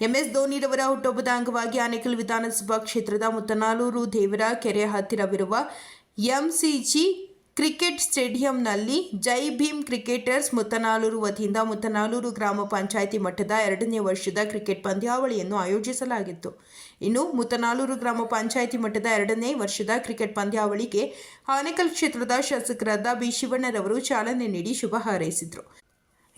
MS ಧೋನಿರವರ ಹುಟ್ಟುಹಬ್ಬದ ಅಂಗವಾಗಿ ಆನೇಕಲ್ ವಿಧಾನಸಭಾ ಕ್ಷೇತ್ರದ ಮುತ್ತನಾಲೂರು ದೇವರ ಕೆರೆ ಹತ್ತಿರವಿರುವ ಎಂಸಿಜಿ ಕ್ರಿಕೆಟ್ ಸ್ಟೇಡಿಯಂನಲ್ಲಿ ಜೈ ಭೀಮ್ ಕ್ರಿಕೆಟರ್ಸ್ ಮುತ್ತನಾಲೂರು ವತಿಯಿಂದ ಮುತ್ತನಾಲೂರು ಗ್ರಾಮ ಪಂಚಾಯಿತಿ ಮಟ್ಟದ ಎರಡನೇ ವರ್ಷದ ಕ್ರಿಕೆಟ್ ಪಂದ್ಯಾವಳಿಯನ್ನು ಆಯೋಜಿಸಲಾಗಿತ್ತು. ಇನ್ನು ಮುತ್ತನಾಲೂರು ಗ್ರಾಮ ಪಂಚಾಯಿತಿ ಮಟ್ಟದ ಎರಡನೇ ವರ್ಷದ ಕ್ರಿಕೆಟ್ ಪಂದ್ಯಾವಳಿಗೆ ಆನೇಕಲ್ ಕ್ಷೇತ್ರದ ಶಾಸಕರಾದ ಬಿ ಶಿವಣ್ಣರವರು ಚಾಲನೆ ನೀಡಿ ಶುಭ ಹಾರೈಸಿದರು.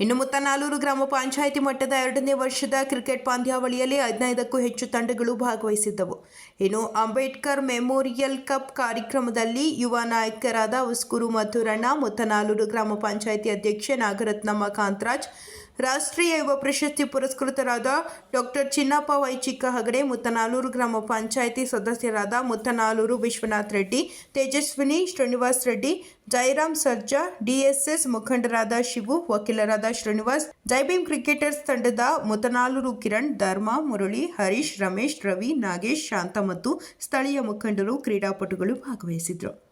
ಇನ್ನು ಮುತ್ತನಾಲೂರು ಗ್ರಾಮ ಪಂಚಾಯಿತಿ ಮಟ್ಟದ ಎರಡನೇ ವರ್ಷದ ಕ್ರಿಕೆಟ್ ಪಂದ್ಯಾವಳಿಯಲ್ಲಿ ಹದಿನೈದಕ್ಕೂ ಹೆಚ್ಚು ತಂಡಗಳು ಭಾಗವಹಿಸಿದ್ದವು. ಇನ್ನು ಅಂಬೇಡ್ಕರ್ ಮೆಮೋರಿಯಲ್ ಕಪ್ ಕಾರ್ಯಕ್ರಮದಲ್ಲಿ ಯುವ ನಾಯಕರಾದ ಉಸ್ಕೂರು ಮಧುರಣ್ಣ, ಮುತ್ತನಾಲೂರು ಗ್ರಾಮ ಪಂಚಾಯಿತಿ ಅಧ್ಯಕ್ಷೆ ನಾಗರತ್ನಮ್ಮ ಕಾಂತರಾಜ್ ರಾಷ್ಟ್ರೀಯ ಯುವ ಪ್ರಶಸ್ತಿ ಪುರಸ್ಕೃತರಾದ ಡಾಕ್ಟರ್ ಚಿನ್ನಪ್ಪ ವೈಚಿಕ್ಕ ಹಗಡೆ, ಮುತ್ತನಾಲೂರು ಗ್ರಾಮ ಪಂಚಾಯಿತಿ ಸದಸ್ಯರಾದ ಮುತ್ತನಾಲೂರು ವಿಶ್ವನಾಥ್ ರೆಡ್ಡಿ, ತೇಜಸ್ವಿನಿ ಶ್ರೀನಿವಾಸ್ ರೆಡ್ಡಿ ಜಯರಾಮ್ ಸರ್ಜಾ, ಡಿಎಸ್ಎಸ್ ಮುಖಂಡರಾದ ಶಿವು, ವಕೀಲರಾದ ಶ್ರೀನಿವಾಸ್ ಜೈಬೀಮ್ ಕ್ರಿಕೆಟರ್ಸ್ ತಂಡದ ಮುತನಾಲೂರು ಕಿರಣ್, ಧರ್ಮ ಮುರಳಿ, ಹರೀಶ್, ರಮೇಶ್, ರವಿ, ನಾಗೇಶ್ ಶಾಂತ ಮತ್ತು ಸ್ಥಳೀಯ ಮುಖಂಡರು, ಕ್ರೀಡಾಪಟುಗಳು ಭಾಗವಹಿಸಿದ್ರು.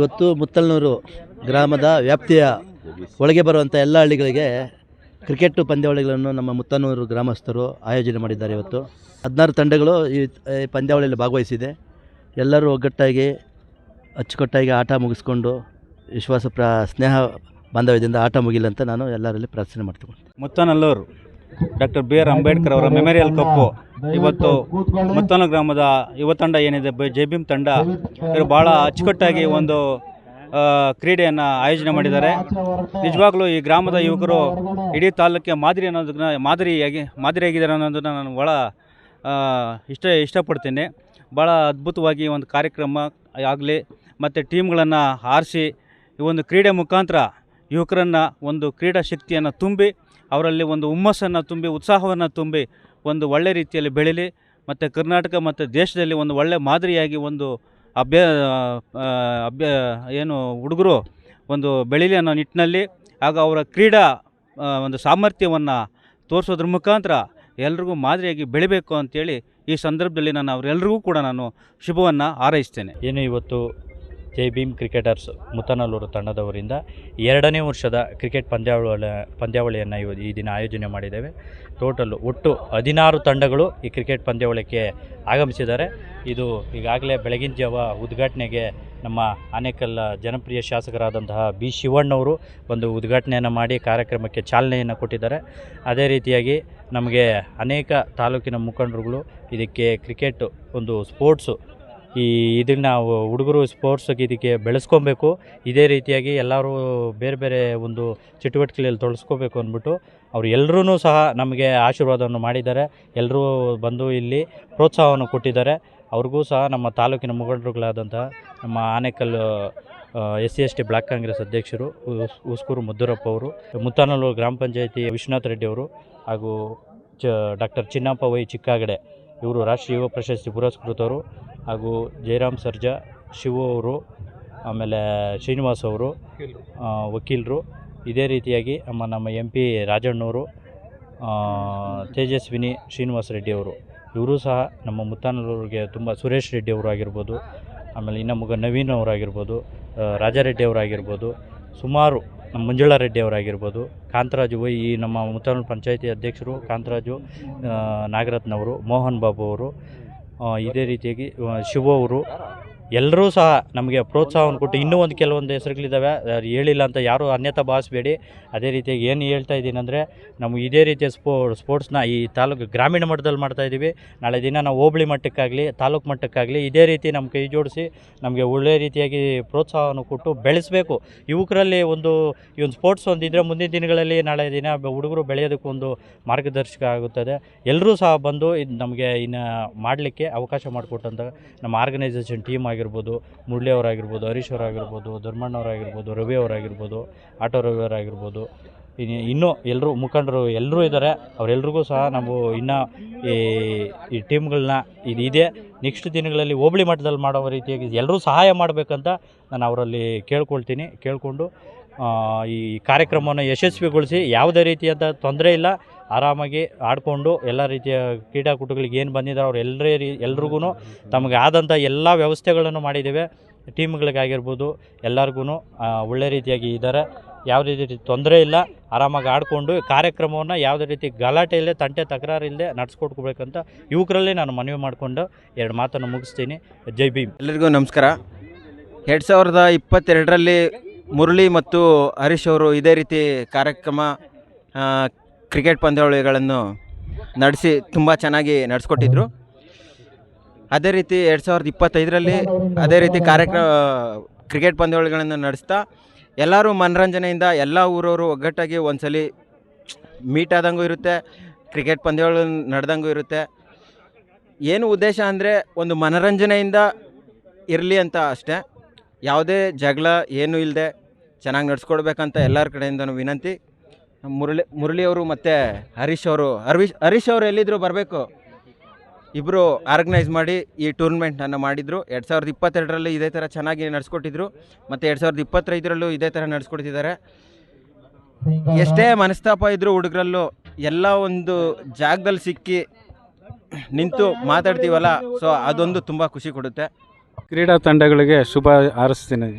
ಇವತ್ತು ಮುತ್ತಲ್ನೂರು ಗ್ರಾಮದ ವ್ಯಾಪ್ತಿಯ ಒಳಗೆ ಬರುವಂಥ ಎಲ್ಲ ಹಳ್ಳಿಗಳಿಗೆ ಕ್ರಿಕೆಟ್ ಪಂದ್ಯಾವಳಿಗಳನ್ನು ನಮ್ಮ ಮುತ್ತನೂರು ಗ್ರಾಮಸ್ಥರು ಆಯೋಜನೆ ಮಾಡಿದ್ದಾರೆ ಇವತ್ತು. ಹದಿನಾರು ತಂಡಗಳು ಈ ಈ ಪಂದ್ಯಾವಳಿಯಲ್ಲಿ ಭಾಗವಹಿಸಿದೆ. ಎಲ್ಲರೂ ಒಗ್ಗಟ್ಟಾಗಿ, ಅಚ್ಚುಕಟ್ಟಾಗಿ ಆಟ ಮುಗಿಸ್ಕೊಂಡು ವಿಶ್ವಾಸ ಪ್ರ, ಸ್ನೇಹ ಬಾಂಧವ್ಯದಿಂದ ಆಟ ಮುಗಿಲಂತ ನಾನು ಎಲ್ಲರಲ್ಲಿ ಪ್ರಾರ್ಥನೆ ಮಾಡ್ತೀನಿ. Muthanallur. Doctor B R Ambedkar ಅವರ ಮೆಮೋರಿಯಲ್ ಕಪ್ಪು. ಇವತ್ತು ಮುತ್ತನ ಗ್ರಾಮದ ಯುವ ತಂಡ ಏನಿದೆ? ಜೆ ಭೀಮ್ ತಂಡ. ಇವರು ಭಾಳ ಅಚ್ಚುಕಟ್ಟಾಗಿ ಒಂದು ಕ್ರೀಡೆಯನ್ನು ಆಯೋಜನೆ ಮಾಡಿದ್ದಾರೆ. ನಿಜವಾಗ್ಲೂ ಈ ಗ್ರಾಮದ ಯುವಕರು ಇಡೀ ತಾಲೂಕಿಗೆ ಮಾದರಿ ಅನ್ನೋದನ್ನ, ಮಾದರಿಯಾಗಿ, ಮಾದರಿಯಾಗಿದ್ದಾರೆ ಅನ್ನೋದನ್ನ ನಾನು ಭಾಳ ಇಷ್ಟ, ಇಷ್ಟಪಡ್ತೀನಿ. ಭಾಳ ಅದ್ಭುತವಾಗಿ ಒಂದು ಕಾರ್ಯಕ್ರಮ ಆಗಲಿ, ಮತ್ತು ಟೀಮ್ಗಳನ್ನು ಆರಿಸಿ, ಈ ಒಂದು ಕ್ರೀಡೆ ಮುಖಾಂತರ ಯುವಕರನ್ನು ಒಂದು ಕ್ರೀಡಾ ಶಕ್ತಿಯನ್ನು ತುಂಬಿ ಅವರಲ್ಲಿ ಒಂದು ಹುಮ್ಮಸ್ಸನ್ನು ತುಂಬಿ, ಉತ್ಸಾಹವನ್ನು ತುಂಬಿ ಒಂದು ಒಳ್ಳೆ ರೀತಿಯಲ್ಲಿ ಬೆಳೀಲಿ. ಮತ್ತು ಕರ್ನಾಟಕ ಮತ್ತು ದೇಶದಲ್ಲಿ ಒಂದು ಒಳ್ಳೆ ಮಾದರಿಯಾಗಿ ಒಂದು ಅಭ್ಯ ಅಭ್ಯ, ಏನು ಹುಡುಗರು ಒಂದು ಬೆಳೀಲಿ ಅನ್ನೋ ನಿಟ್ಟಿನಲ್ಲಿ ಹಾಗೂ ಅವರ ಕ್ರೀಡಾ ಒಂದು ಸಾಮರ್ಥ್ಯವನ್ನು ತೋರಿಸೋದ್ರ ಮುಖಾಂತರ ಎಲ್ರಿಗೂ ಮಾದರಿಯಾಗಿ ಬೆಳಿಬೇಕು ಅಂತೇಳಿ ಈ ಸಂದರ್ಭದಲ್ಲಿ ನಾನು ಅವರೆಲ್ಲರಿಗೂ ಕೂಡ ನಾನು ಶುಭವನ್ನು ಹಾರೈಸ್ತೇನೆ. ಏನು ಇವತ್ತು ಜೈ ಭೀಮ್ ಕ್ರಿಕೆಟರ್ಸ್ ಮುತ್ತನಲ್ಲೂರು ತಂಡದವರಿಂದ ಎರಡನೇ ವರ್ಷದ ಕ್ರಿಕೆಟ್ ಪಂದ್ಯಾವಳಿ ಪಂದ್ಯಾವಳಿಯನ್ನು ಈ ದಿನ ಆಯೋಜನೆ ಮಾಡಿದ್ದೇವೆ. ಟೋಟಲ್ ಒಟ್ಟು ಹದಿನಾರು ತಂಡಗಳು ಈ ಕ್ರಿಕೆಟ್ ಪಂದ್ಯಾವಳಿಗೆ ಆಗಮಿಸಿದ್ದಾರೆ. ಇದು ಈಗಾಗಲೇ ಬೆಳಗಿನ ಜಾವ ಉದ್ಘಾಟನೆಗೆ ನಮ್ಮ ಆನೇಕಲ್ ಜನಪ್ರಿಯ ಶಾಸಕರಾದಂತಹ ಬಿ ಶಿವಣ್ಣವರು ಒಂದು ಉದ್ಘಾಟನೆಯನ್ನು ಮಾಡಿ ಕಾರ್ಯಕ್ರಮಕ್ಕೆ ಚಾಲನೆಯನ್ನು ಕೊಟ್ಟಿದ್ದಾರೆ. ಅದೇ ರೀತಿಯಾಗಿ ನಮಗೆ ಅನೇಕ ತಾಲೂಕಿನ ಮುಖಂಡರುಗಳು ಇದಕ್ಕೆ ಕ್ರಿಕೆಟ್ ಒಂದು ಸ್ಪೋರ್ಟ್ಸು ಈ ಇದನ್ನು ನಾವು ಹುಡುಗರು ಸ್ಪೋರ್ಟ್ಸ್ಗೆ ಇದಕ್ಕೆ ಬೆಳೆಸ್ಕೊಬೇಕು. ಇದೇ ರೀತಿಯಾಗಿ ಎಲ್ಲರೂ ಬೇರೆ ಬೇರೆ ಒಂದು ಚಟುವಟಿಕೆಗಳಲ್ಲಿ ತೊಡಸ್ಕೋಬೇಕು ಅಂದ್ಬಿಟ್ಟು ಅವ್ರು ಎಲ್ಲರೂ ಸಹ ನಮಗೆ ಆಶೀರ್ವಾದವನ್ನು ಮಾಡಿದ್ದಾರೆ. ಎಲ್ಲರೂ ಬಂದು ಇಲ್ಲಿ ಪ್ರೋತ್ಸಾಹವನ್ನು ಕೊಟ್ಟಿದ್ದಾರೆ. ಅವ್ರಿಗೂ ಸಹ ನಮ್ಮ ತಾಲೂಕಿನ ಮುಖಂಡರುಗಳಾದಂತಹ ನಮ್ಮ Anekal S C S T block Congress ಅಧ್ಯಕ್ಷರು ಉಸ್- ಉಸ್ಕೂರು ಮುದ್ದೂರಪ್ಪ ಅವರು, ಮುತ್ತಾನಲ್ಲೂರು ಗ್ರಾಮ ಪಂಚಾಯತಿ ವಿಶ್ವನಾಥ್ ರೆಡ್ಡಿ ಅವರು ಹಾಗೂ ಚ, ಡಾಕ್ಟರ್ ಚಿನ್ನಪ್ಪ ವೈ ಚಿಕ್ಕಾಗಡೆ ಇವರು ರಾಷ್ಟ್ರೀಯ ಯುವ ಪ್ರಶಸ್ತಿ ಪುರಸ್ಕೃತರು. ಹಾಗೂ ಜಯರಾಮ್ ಸರ್ಜಾ, ಶಿವ ಅವರು, ಆಮೇಲೆ ಶ್ರೀನಿವಾಸ್ ಅವರು ವಕೀಲರು. ಇದೇ ರೀತಿಯಾಗಿ ನಮ್ಮ ನಮ್ಮ ಎಂ ಪಿ ರಾಜಣ್ಣವರು ತೇಜಸ್ವಿನಿ ಶ್ರೀನಿವಾಸ ರೆಡ್ಡಿ ಅವರು. ಇವರು ಸಹ ನಮ್ಮ ಮುತ್ತಾನಲ್ಲೂರಿಗೆ ತುಂಬ ಸುರೇಶ್ ರೆಡ್ಡಿ ಅವರು ಆಗಿರ್ಬೋದು, ಆಮೇಲೆ ಇನ್ನು ಮಗ ನವೀನ್ ಅವರಾಗಿರ್ಬೋದು ರಾಜಾರೆಡ್ಡಿ ಅವರಾಗಿರ್ಬೋದು ಸುಮಾರು ನಮ್ಮ ಮಂಜುಳಾ ರೆಡ್ಡಿ ಅವರಾಗಿರ್ಬೋದು ಕಾಂತರಾಜು ವೈ, ಈ ನಮ್ಮ ಮುತ್ತಾನೂರು ಪಂಚಾಯಿತಿ ಅಧ್ಯಕ್ಷರು ಕಾಂತರಾಜು ನಾಗರತ್ನವರು, ಮೋಹನ್ ಬಾಬು ಅವರು ಆ, ಇದೇ ರೀತಿಯಾಗಿ ಆ, ಶಿವ ಅವರು ಎಲ್ಲರೂ ಸಹ ನಮಗೆ ಪ್ರೋತ್ಸಾಹವನ್ನು ಕೊಟ್ಟು ಇನ್ನೂ ಒಂದು ಕೆಲವೊಂದು ಹೆಸರುಗಳಿದ್ದಾವೆ ಹೇಳಿಲ್ಲ ಅಂತ ಯಾರೂ ಅನ್ಯತಾ ಭಾವಿಸಬೇಡಿ. ಅದೇ ರೀತಿಯಾಗಿ ಏನು ಹೇಳ್ತಾ ಇದ್ದೀನಿ ಅಂದರೆ ಇದೇ ರೀತಿಯ ಸ್ಪೋ, ಸ್ಪೋರ್ಟ್ಸ್ನ ಈ ತಾಲೂಕು ಗ್ರಾಮೀಣ ಮಟ್ಟದಲ್ಲಿ ಮಾಡ್ತಾ ಇದ್ದೀವಿ. ನಾಳೆ ದಿನ ನಾವು ಹೋಬಳಿ ಮಟ್ಟಕ್ಕಾಗಲಿ, ತಾಲೂಕು ಮಟ್ಟಕ್ಕಾಗಲಿ ಇದೇ ರೀತಿ ನಮ್ಮ ಕೈ ಜೋಡಿಸಿ ನಮಗೆ ಒಳ್ಳೆಯ ರೀತಿಯಾಗಿ ಪ್ರೋತ್ಸಾಹವನ್ನು ಕೊಟ್ಟು ಬೆಳೆಸಬೇಕು. ಯುವಕರಲ್ಲಿ ಒಂದು, ಈ ಒಂದು ಸ್ಪೋರ್ಟ್ಸ್ ಒಂದಿದ್ರೆ ಮುಂದಿನ ದಿನಗಳಲ್ಲಿ ನಾಳೆ ದಿನ ಹುಡುಗರು ಬೆಳೆಯೋದಕ್ಕೊಂದು ಮಾರ್ಗದರ್ಶಕ ಆಗುತ್ತದೆ. ಎಲ್ಲರೂ ಸಹ ಬಂದು ಇದು ನಮಗೆ ಇನ್ನು ಮಾಡಲಿಕ್ಕೆ ಅವಕಾಶ ಮಾಡಿಕೊಟ್ಟಂತ ನಮ್ಮ ಆರ್ಗನೈಸೇಷನ್ ಟೀಮ್ ಆಗಿರ್ಬೋದು, ಮುರಳಿ ಅವರಾಗಿರ್ಬೋದು, ಹರೀಶ್ ಅವರಾಗಿರ್ಬೋದು ಧರ್ಮಣ್ಣವರಾಗಿರ್ಬೋದು ರವಿ ಅವರಾಗಿರ್ಬೋದು, ಆಟೋ ರವಿ ಅವರಾಗಿರ್ಬೋದು, ಇನ್ನು ಇನ್ನೂ ಎಲ್ಲರೂ ಮುಖಂಡರು ಎಲ್ಲರೂ ಇದ್ದಾರೆ. ಅವರೆಲ್ರಿಗೂ ಸಹ ನಾವು ಇನ್ನು ಈ ಈ ಟೀಮ್ಗಳನ್ನ ಇದು ಇದೆ. ನೆಕ್ಸ್ಟ್ ದಿನಗಳಲ್ಲಿ ಹೋಬಳಿ ಮಟ್ಟದಲ್ಲಿ ಮಾಡೋ ರೀತಿಯಾಗಿ ಎಲ್ಲರೂ ಸಹಾಯ ಮಾಡಬೇಕಂತ ನಾನು ಅವರಲ್ಲಿ ಕೇಳ್ಕೊಳ್ತೀನಿ. ಕೇಳಿಕೊಂಡು ಈ ಕಾರ್ಯಕ್ರಮವನ್ನು ಯಶಸ್ವಿಗೊಳಿಸಿ, ಯಾವುದೇ ರೀತಿಯಾದ ತೊಂದರೆ ಇಲ್ಲ. ಆರಾಮಾಗಿ ಆಡಿಕೊಂಡು ಎಲ್ಲ ರೀತಿಯ ಕ್ರೀಡಾಕೂಟಗಳಿಗೆ ಏನು ಬಂದಿದ್ದಾರೆ ಅವ್ರು ಎಲ್ಲರೇ ರೀ ಎಲ್ರಿಗೂ ತಮಗೆ ಆದಂಥ ಎಲ್ಲ ವ್ಯವಸ್ಥೆಗಳನ್ನು ಮಾಡಿದ್ದೇವೆ. ಟೀಮ್ಗಳಿಗಾಗಿರ್ಬೋದು ಎಲ್ಲರಿಗೂ ಒಳ್ಳೆ ರೀತಿಯಾಗಿ ಇದ್ದಾರೆ ಯಾವುದೇ ರೀತಿ ತೊಂದರೆ ಇಲ್ಲ. ಆರಾಮಾಗಿ ಆಡಿಕೊಂಡು ಕಾರ್ಯಕ್ರಮವನ್ನು ಯಾವುದೇ ರೀತಿ ಗಲಾಟೆ ಇಲ್ಲದೆ, ತಂಟೆ ತಕರಾರು ಇಲ್ಲದೆ ನಡ್ಸ್ಕೊಟ್ಕೋಬೇಕಂತ ಯುವಕರಲ್ಲೇ ನಾನು ಮನವಿ ಮಾಡಿಕೊಂಡು ಎರಡು ಮಾತನ್ನು ಮುಗಿಸ್ತೀನಿ. ಜೈ ಭೀಮ್. ಎಲ್ಲರಿಗೂ ನಮಸ್ಕಾರ. ಎರಡು ಸಾವಿರದ ಇಪ್ಪತ್ತೆರಡರಲ್ಲಿ ಮುರಳಿ ಮತ್ತು ಹರೀಶ್ ಅವರು ಇದೇ ರೀತಿ ಕಾರ್ಯಕ್ರಮ ಕ್ರಿಕೆಟ್ ಪಂದ್ಯಾವಳಿಗಳನ್ನು ನಡೆಸಿ ತುಂಬ ಚೆನ್ನಾಗಿ ನಡೆಸ್ಕೊಟ್ಟಿದ್ರು. ಅದೇ ರೀತಿ ಎರಡು ಸಾವಿರದ ಇಪ್ಪತ್ತೈದರಲ್ಲಿ ಅದೇ ರೀತಿ ಕಾರ್ಯಕ್ರಮ, ಕ್ರಿಕೆಟ್ ಪಂದ್ಯಾವಳಿಗಳನ್ನು ನಡೆಸ್ತಾ ಎಲ್ಲರೂ ಮನರಂಜನೆಯಿಂದ ಎಲ್ಲ ಊರವರು ಒಗ್ಗಟ್ಟಾಗಿ ಒಂದ್ಸಲಿ ಮೀಟ್ ಆದಂಗೂ ಇರುತ್ತೆ, ಕ್ರಿಕೆಟ್ ಪಂದ್ಯಾವಳಿ ನಡೆದಂಗೂ ಇರುತ್ತೆ. ಏನು ಉದ್ದೇಶ ಅಂದರೆ ಒಂದು ಮನರಂಜನೆಯಿಂದ ಇರಲಿ ಅಂತ ಅಷ್ಟೇ. ಯಾವುದೇ ಜಗಳ ಏನೂ ಇಲ್ಲದೆ ಚೆನ್ನಾಗಿ ನಡೆಸ್ಕೊಡ್ಬೇಕಂತ ಎಲ್ಲರ ಕಡೆಯಿಂದನೂ ವಿನಂತಿ. ಮುರಳಿ ಮುರಳಿ ಅವರು ಮತ್ತು ಹರೀಶ್ ಅವರು. ಹರೀಶ್ ಹರೀಶ್ ಅವರು ಎಲ್ಲಿದ್ರು ಬರಬೇಕು. ಇಬ್ಬರು ಆರ್ಗನೈಸ್ ಮಾಡಿ ಈ ಟೂರ್ನಮೆಂಟನ್ನು ಮಾಡಿದರು. ಎರಡು ಸಾವಿರದ ಇಪ್ಪತ್ತೆರಡರಲ್ಲಿ ಇದೇ ಥರ ಚೆನ್ನಾಗಿ ನಡೆಸ್ಕೊಟ್ಟಿದ್ರು. ಮತ್ತು ಎರಡು ಸಾವಿರದ ಇಪ್ಪತ್ತೈದರಲ್ಲೂ ಇದೇ ಥರ ನಡೆಸ್ಕೊಡ್ತಿದ್ದಾರೆ. ಎಷ್ಟೇ ಮನಸ್ತಾಪ ಇದ್ದರೂ ಹುಡುಗರಲ್ಲೂ ಎಲ್ಲ ಒಂದು ಜಾಗದಲ್ಲಿ ಸಿಕ್ಕಿ ನಿಂತು ಮಾತಾಡ್ತೀವಲ್ಲ ಸೊ ಅದೊಂದು ತುಂಬ ಖುಷಿ ಕೊಡುತ್ತೆ. ಕ್ರೀಡಾ ತಂಡಗಳಿಗೆ ಶುಭ ಹಾರೈಸ್ತೀನಿ.